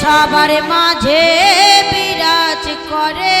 সবার মাঝে বিরাজ করে।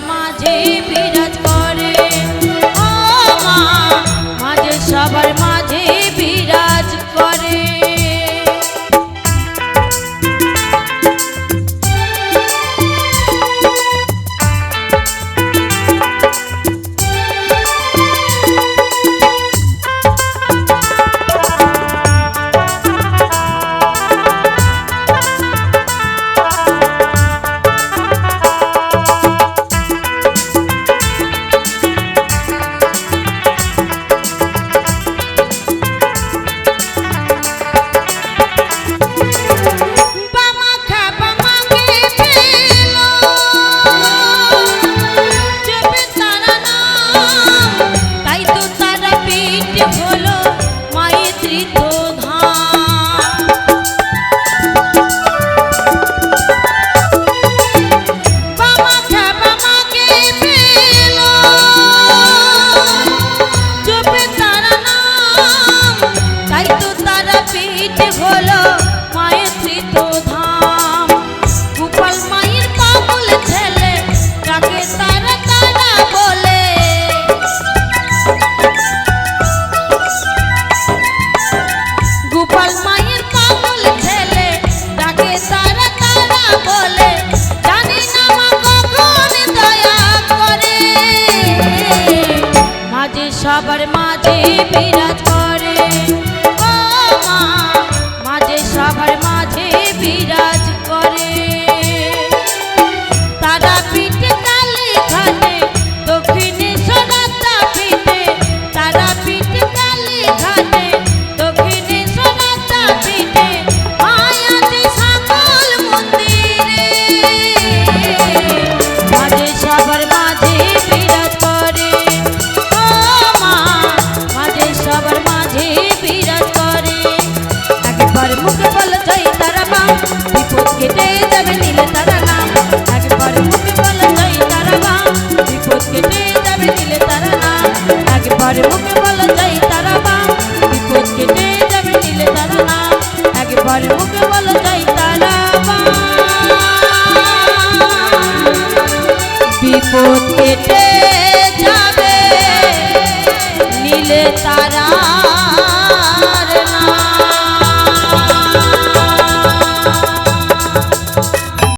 মাঝে ফিরা রাতে বিরাজ পরে মুখে বলা যায় তারা বা বিপদ কেটে যাবে নিলে তারা না আগে পরে তারা